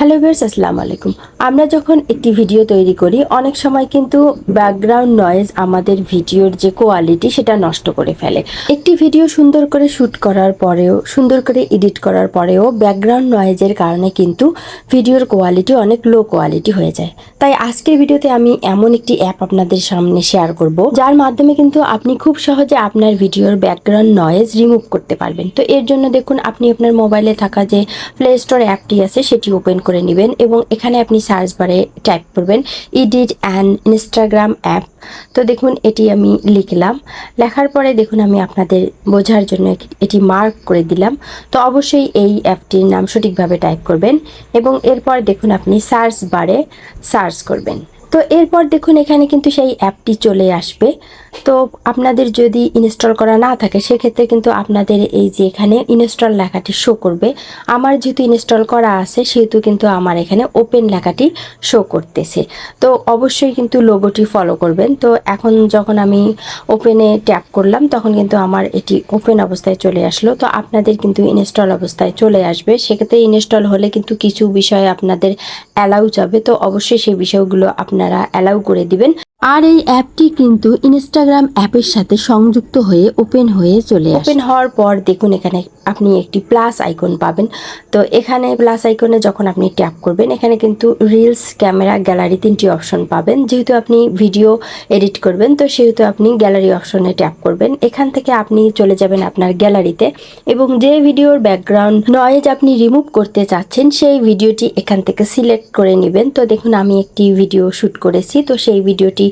Hello viewers আসসালামু আলাইকুম। আমরা যখন একটি ভিডিও তৈরি করি, অনেক সময় কিন্তু ব্যাকগ্রাউন্ড নয়েজ আমাদের ভিডিওর যে কোয়ালিটি সেটা নষ্ট করে ফেলে। একটি ভিডিও সুন্দর করে শ্যুট করার পরেও, সুন্দর করে এডিট করার পরেও ব্যাকগ্রাউন্ড নয়েজের কারণে কিন্তু ভিডিওর কোয়ালিটি অনেক লো কোয়ালিটি হয়ে যায়। তাই আজকের ভিডিওতে আমি এমন একটি অ্যাপ আপনাদের সামনে শেয়ার করব, যার মাধ্যমে কিন্তু আপনি খুব সহজে আপনার ভিডিওর ব্যাকগ্রাউন্ড নয়েজ রিমুভ করতে পারবেন। তো এর জন্য দেখুন, আপনি আপনার মোবাইলে থাকা যে প্লে স্টোর অ্যাপটি আছে, সেটি ওপেন করে নেবেন এবং এখানে আপনি সার্চ বারে টাইপ করবেন ইডিট অ্যান্ড ইনস্টাগ্রাম অ্যাপ তো দেখুন, এটি আমি লিখলাম। লেখার পরে দেখুন, আমি আপনাদের বোঝার জন্য এটি মার্ক করে দিলাম। তো অবশ্যই এই অ্যাপটির নাম সঠিকভাবে টাইপ করবেন এবং এরপর দেখুন, আপনি সার্চ বারে সার্চ করবেন। তো এরপর দেখুন, এখানে কিন্তু সেই অ্যাপটি চলে আসবে। তো আপনাদের যদি ইনস্টল করা না থাকে, সেক্ষেত্রে কিন্তু আপনাদের এই যে এখানে ইনস্টল লেখাটি শো করবে। আমার যেহেতু ইনস্টল করা আছে, সেহেতু কিন্তু আমার এখানে ওপেন লেখাটি শো করতেছে। তো অবশ্যই কিন্তু লোগোটি ফলো করবেন। তো এখন যখন আমি ওপেনে ট্যাপ করলাম, তখন কিন্তু আমার এটি ওপেন অবস্থায় চলে আসলো। তো আপনাদের কিন্তু ইনস্টল অবস্থায় চলে আসবে। সেক্ষেত্রে ইনস্টল হলে কিন্তু কিছু বিষয় আপনাদের অ্যালাউ যাবে। তো অবশ্যই সেই বিষয়গুলো আপনারা অ্যালাউ করে দিবেন। আর এই অ্যাপটি কিন্তু ইনস্টাগ্রাম অ্যাপের সাথে সংযুক্ত হয়ে ওপেন হয়ে চলে ওপেন হওয়ার পর দেখুন এখানে আপনি একটি প্লাস আইকন পাবেন। তো এখানে প্লাস আইকনে যখন আপনি ট্যাপ করবেন এখানে কিন্তু রিলস ক্যামেরা গ্যালারি তিনটি অপশন পাবেন। যেহেতু আপনি ভিডিও এডিট করবেন তো সেহেতু আপনি গ্যালারি অপশনে ট্যাপ করবেন। এখান থেকে আপনি চলে যাবেন আপনার গ্যালারিতে এবং যে ভিডিওর ব্যাকগ্রাউন্ড নয়েজ আপনি রিমুভ করতে চাচ্ছেন সেই ভিডিওটি এখান থেকে সিলেক্ট করে নেবেন। তো দেখুন আমি একটি ভিডিও শ্যুট করেছি তো সেই ভিডিওটি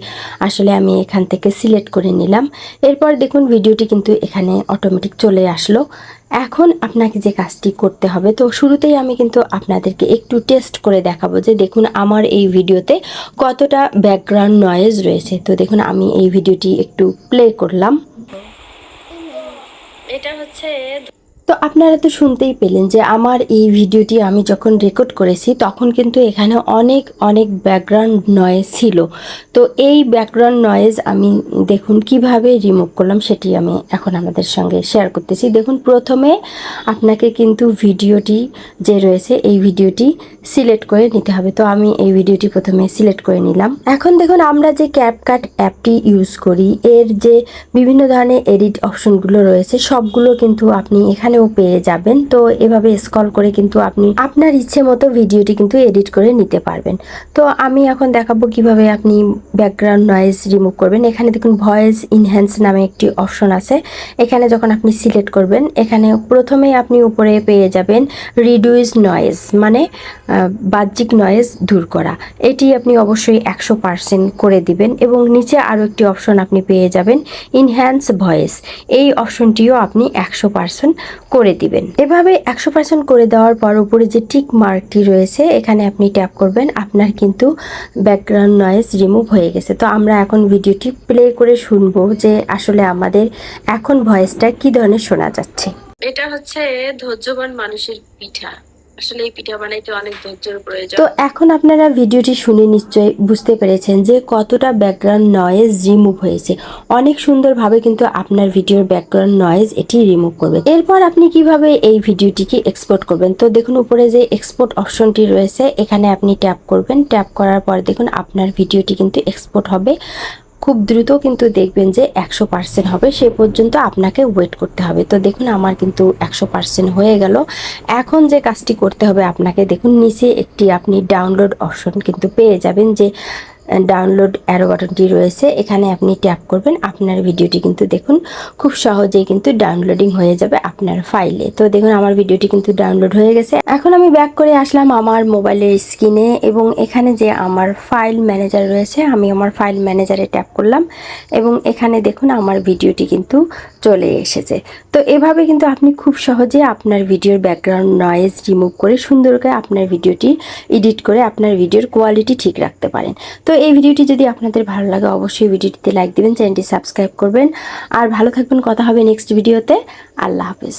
আসলে আমি এখান থেকে সিলেক্ট করে নিলাম। এরপর দেখুন ভিডিওটি কিন্তু এখানে অটোমেটিক চলে আসলো। এখন আপনাকে যে কাজটি করতে হবে, তো শুরুতেই আমি কিন্তু আপনাদেরকে একটু টেস্ট করে দেখাবো যে দেখুন আমার এই ভিডিওতে কতটা ব্যাকগ্রাউন্ড নয়েজ রয়েছে। তো দেখুন আমি এই ভিডিওটি একটু প্লে করলাম। এটা হচ্ছে তো আপনারা তো শুনতেই পেলেন যে আমার এই ভিডিওটি আমি যখন রেকর্ড করেছি, তখন কিন্তু এখানে অনেক অনেক ব্যাকগ্রাউন্ড নয়েজ ছিল। তো এই ব্যাকগ্রাউন্ড নয়েজ আমি দেখুন কীভাবে রিমুভ করলাম সেটি আমি এখন আমাদের সঙ্গে শেয়ার করতেছি। দেখুন, প্রথমে আপনাকে কিন্তু ভিডিওটি যে রয়েছে, এই ভিডিওটি সিলেক্ট করে নিতে হবে। তো আমি এই ভিডিওটি প্রথমে সিলেক্ট করে নিলাম। এখন দেখুন, আমরা যে ক্যাপকাট অ্যাপটি ইউজ করি, এর যে বিভিন্ন ধরনের এডিট অপশনগুলো রয়েছে, সবগুলো কিন্তু আপনি এখানেও পেয়ে যাবেন। তো এভাবে স্ক্রল করে কিন্তু আপনি আপনার ইচ্ছে মতো ভিডিওটি কিন্তু এডিট করে নিতে পারবেন। তো আমি এখন দেখাবো কীভাবে আপনি ব্যাকগ্রাউন্ড নয়েজ রিমুভ করবেন। এখানে দেখুন ভয়েস ইনহ্যান্স নামে একটি অপশন আছে। এখানে যখন আপনি সিলেক্ট করবেন, এখানে প্রথমেই আপনি উপরে পেয়ে যাবেন রিডিউস নয়েজ মানে বাহ্যিক নয়েজ দূর করা। এটি আপনি অবশ্যই একশো পার্সেন্ট করে দিবেন এবং নিচে আরও একটি অপশন আপনি পেয়ে যাবেন ইনহ্যান্স ভয়েস এই অপশনটিও আপনি একশো পার্সেন্ট করে দিবেন। এভাবে একশো পার্সেন্ট করে দেওয়ার পর উপরে যে টিক মার্কটি রয়েছে, এখানে আপনি ট্যাপ করবেন, আপনার কিন্তু ব্যাকগ্রাউন্ড নয়েজ রিমুভ হয়ে গেছে। তো আমরা এখন ভিডিওটি প্লে করে শুনব যে আসলে আমাদের এখন ভয়েসটা কি ধরনের শোনা যাচ্ছে। এটা হচ্ছে ধৈর্যবান মানুষের পিঠা। আসলে এই পিঠা বানাইতে অনেক ধৈর্যের প্রয়োজন। তো এখন আপনারা ভিডিওটি শুনে নিশ্চয়ই বুঝতে পেরেছেন যে কতটা ব্যাকগ্রাউন্ড নয়েজ রিমুভ হয়েছে। অনেক সুন্দরভাবে কিন্তু আপনার ভিডিওর ব্যাকগ্রাউন্ড নয়েজ এটি রিমুভ করবে। এরপর আপনি কীভাবে এই ভিডিওটিকে এক্সপোর্ট করবেন? তো দেখুন উপরে যে এক্সপোর্ট অপশনটি রয়েছে, এখানে আপনি ট্যাপ করবেন। ট্যাপ করার পর দেখুন আপনার ভিডিওটি কিন্তু এক্সপোর্ট হবে। খুব দ্রুত কিন্তু দেখবেন যে একশো পার্সেন্ট হবে, সে পর্যন্ত আপনাকে ওয়েট করতে হবে। তো দেখুন, আমার কিন্তু একশো পার্সেন্ট হয়ে গেল। এখন যে কাজটি করতে হবে আপনাকে, দেখুন, নিচে একটি আপনি ডাউনলোড অপশন কিন্তু পেয়ে যাবেন যে ডাউনলোড অ্যারো বাটনটি রয়েছে, এখানে আপনি ট্যাপ করবেন, আপনার ভিডিওটি কিন্তু দেখুন, খুব সহজেই কিন্তু ডাউনলোডিং হয়ে যাবে আপনার ফাইলে তো দেখুন, আমার ভিডিওটি কিন্তু ডাউনলোড হয়ে গেছে। এখন আমি ব্যাক করে আসলাম আমার মোবাইলের স্ক্রিনে এবং এখানে যে আমার ফাইল ম্যানেজার রয়েছে, আমি আমার ফাইল ম্যানেজারে ট্যাপ করলাম এবং এখানে দেখুন, আমার ভিডিওটি কিন্তু চলে এসেছে। তো এভাবে কিন্তু আপনি খুব সহজে আপনার ভিডিওর ব্যাকগ্রাউন্ড নয়েজ রিমুভ করে সুন্দর করে আপনার ভিডিওটি এডিট করে আপনার ভিডিওর কোয়ালিটি ঠিক রাখতে পারেন। তো এই ভিডিওটি যদি আপনাদের ভালো লাগে, অবশ্যই ভিডিওটিতে লাইক দেবেন, চ্যানেলটি সাবস্ক্রাইব করবেন। আর ভালো থাকবেন, কথা হবে নেক্সট ভিডিওতে আল্লাহ হাফিজ।